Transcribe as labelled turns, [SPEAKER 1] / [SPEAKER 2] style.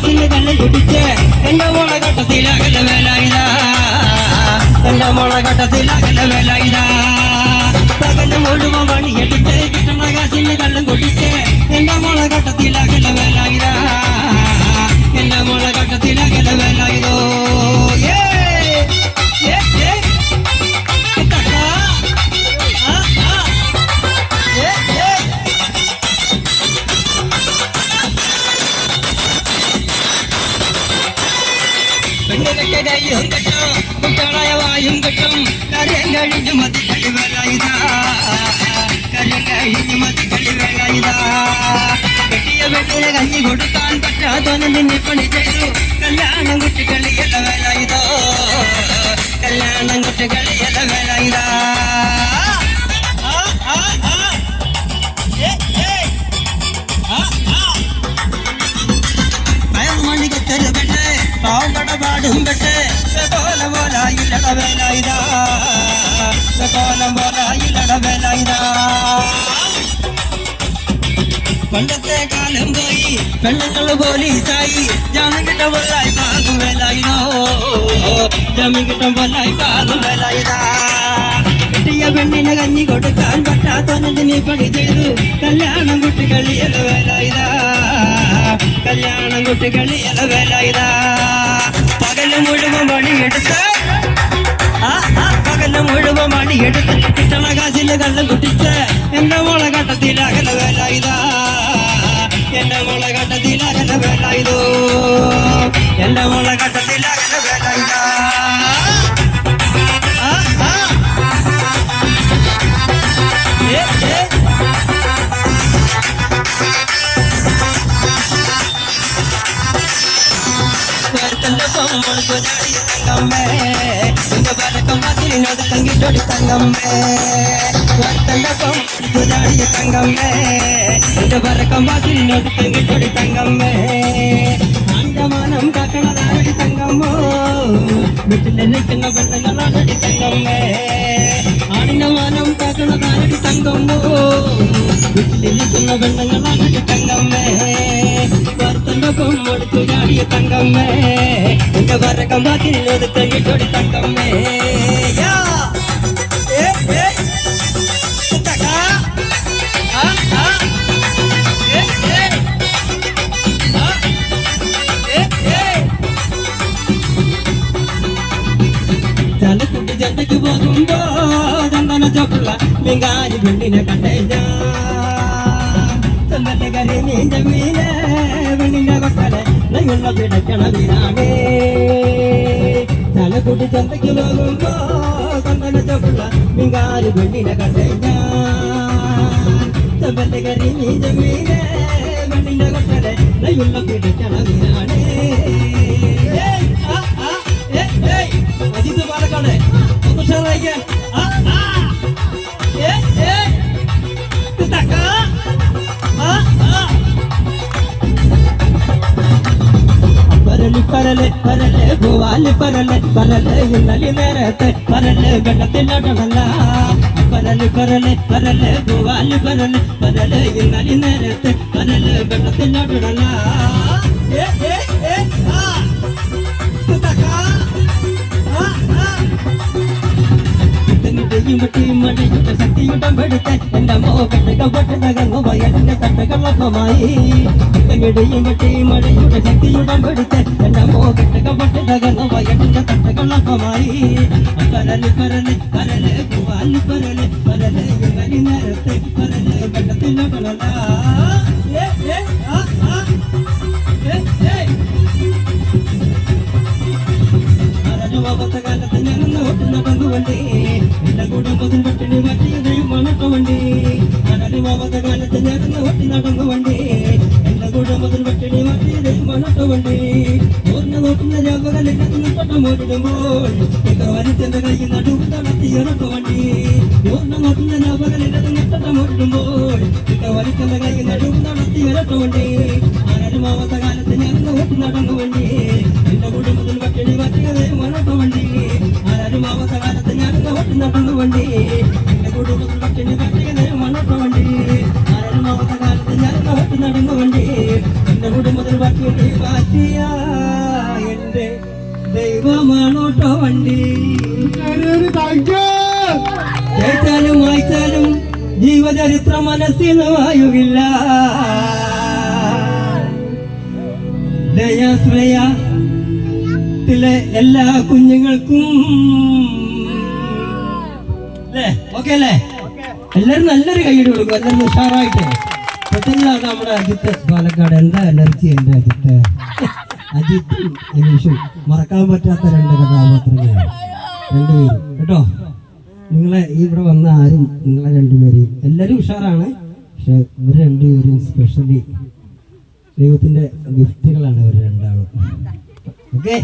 [SPEAKER 1] കാശിന് കല്ല് കുടിച്ച് എന്റെ മുളകട്ടത്തിലകല വേല ഇതാ എന്റെ മുളകട്ടത്തിലകല വേല ഇതാ പെണ്ണുകെട്ട കയ്യും കെട്ടും കുട്ടളായ വായും കെട്ടും കരം കഴിഞ്ഞു മതി കളിവരായിതാ കരം കഴിഞ്ഞു മതി കളിവരായിതാ കെട്ടിയ പെണ്ണിനെ കഞ്ഞി കൊടുക്കാൻ പറ്റാത്തോനെ നിന്നെ പണി ചെയ്തു കല്യാണം കുട്ടികളിയല്ല വേലായിതോ കല്യാണം കുട്ടികളിയല്ല പണ്ടത്തെ കാലം പോയി. പെണ്ണുങ്ങൾ പോലീസായി. ജാമ്യം കിട്ട പോലായി പാകും വേലായിനോ ജാമ്യം കിട്ട പോലായി പാകും വേലായിതാ കിട്ടിയ പെണ്ണിനെ കഞ്ഞി കൊടുക്കാൻ പറ്റാത്തതിന് പണി ചെയ്തു? കല്യാണം കുട്ടികളിയല വേലായിതാ കല്യാണം കുട്ടികളിയല വേലായിതാ പകൽ മുഴുവൻ പണിയെടുത്ത് പകൽ മുഴുവൻ പണിയെടുത്ത് കിട്ടണ കാശിൽ കള്ളം കുട്ടിച്ച് എന്റെ മോളെ അകല വേലായിതാ മുളകട്ടത്തിൽ അകല ഇതോ. എന്റെ മുളകട്ടത്തിൽ അകല சந்தர்ப்பம் உனக்கு தாடி தங்கம்மே. இந்த வழக்கம் மாதிரி நோடு தங்கிட்டோடி தங்கம்மே. ஒரு சந்தர்ப்பம் உனக்கு தாடி தங்கம்மே. இந்த வழக்கம் மாதிரி நோடு தங்கிட்டோடி தங்கம்மே. அந்த மனம் காக்கணதாடி தங்கம்மோ வீட்டில் நிற்கிற வெள்ளங்களாடி தங்கம்மே. ஆடின மனம் காக்கணதாடி தங்கம்மோ வீட்டில் நிற்கிற வெள்ளங்களாடி தங்கம் உனக்கும் ஒடுத்து ஜாடிய தங்கம்மே இந்த வரக்கம் பாத்திரில் ஒதுக்க இட்டோடி தங்கம்மே ஜல்லுக்குட்டி ஜல்லுக்கு போகும்போ தந்தன சொப்புல மிங்காரி வெள்ளின கட்டையா. சொந்தத்தை கறி நீ ஜமீனே നെയ്യുള്ള പിടയ്ക്കണ വീരാണേ ചലക്കുട്ടി ചന്തയ്ക്ക് പോകുമ്പോ ചന്ദന ചോക്കുള്ള മിങ്കാരി പെണ്ണിനെ കണ്ടേ ചന്ദന കരി നീണ്ട മീനെ പെണ്ണിന്റെ കൊട്ടലെ നെയ്യുള്ള പരൽ പരൽ പൂവാൽ പരൽ പരൽ ഇന്നലെ നേരത്തെ പരൽ വെള്ളത്തിലോട്ടമല്ല പരൽ പരൽ പരൽ പൂവാൽ പരൽ പരൽ ഇന്നലെ നേരത്തെ പരൽ വെള്ളത്തിലോട്ടമല്ല ശക്തിയുടെ പെടുത്ത് എന്റെ മോകട്ടക പൊട്ടതകങ്ങു വയലിന്റെ തട്ടകളൊപ്പമായി ഇടയും വെട്ടി മടിയുടെ ശക്തിയുടെ പെടുത്ത് എന്റെ മോകട്ടക പൊട്ടതകങ്ങു വയലിന്റെ തട്ടകളൊപ്പമായി പരൽ പരൽ പരൽ പൂവാൽ പരൽ പരൽ ഇവരി നേരത്തെ പരൽ വെള്ളത്തിലോട്ടല്ല ഏ ഏ ആ ആ. ഏ ഏ. കാലത്ത് ഞാനൊന്ന് ഓട്ടുന്ന പങ്കുവണ്ടി എന്റെ കുടുംബത്തിൽ പട്ടിണി മാറ്റിയതയും ഓട്ടി എന്റെ കുടുംബത്തിൽ പട്ടിണി മാറ്റിയതയും മണക്ക വണ്ടി ഓർന്ന നോക്കുന്ന ജാപകലിന്റെ പട്ടം ഓടിടുമ്പോൾ വലിച്ചെന്റെ കയ്യിൽ നടുവ് തളർത്തിയൊരക്ക വണ്ടി ഓർന്ന നോക്കുന്ന ജാപകലിന്റെ നട്ടം ഓടിടുമ്പോൾ വലിച്ചെന്റെ കയ്യിൽ നടുവ് നടത്തി ഇറക്കുവണ്ടി? അനനുഭവത്ത കാലത്ത് ഞാനൊന്ന് ഓട്ടി നടന്നുവണ്ടി? എന്റെ കുടുംബത്തിൽ വെട്ടിടി മാറ്റിയതേ മണക്ക വണ്ടി ആരും ആവാത്ത കാലത്ത് ഞാനൊന്ന് ഓട്ടി നടന്നുവണ്ടി? എന്റെ കുടുംബത്തിൽ ജീവചരിത്ര മനസ്സിൽ വായുവില്ല ദയാശ്രയത്തിലെ എല്ലാ കുഞ്ഞുങ്ങൾക്കും. ഓക്കെ അല്ലേ എല്ലാരും നല്ലൊരു കൈയ്യടി കൊടുക്കും. എല്ലാവരും ഉഷാറായിട്ട്. പെട്ടെന്നാണ് നമ്മുടെ അജിത്ത് പാലക്കാട്. എന്താ എനർജി എന്റെ അജിത്ത്? അജിത്തും മറക്കാൻ പറ്റാത്ത രണ്ട് കഥാപാത്രങ്ങളാണ് രണ്ടുപേരും കേട്ടോ? നിങ്ങളെ ഇവിടെ വന്ന ആരും നിങ്ങളെ രണ്ടുപേരെയും എല്ലാവരും ഉഷാറാണ്. പക്ഷെ ഇവർ രണ്ടുപേരും സ്പെഷ്യലി ദൈവത്തിന്റെ ഗിഫ്റ്റുകളാണ് ഇവർ രണ്ടാളും. ഓക്കെ?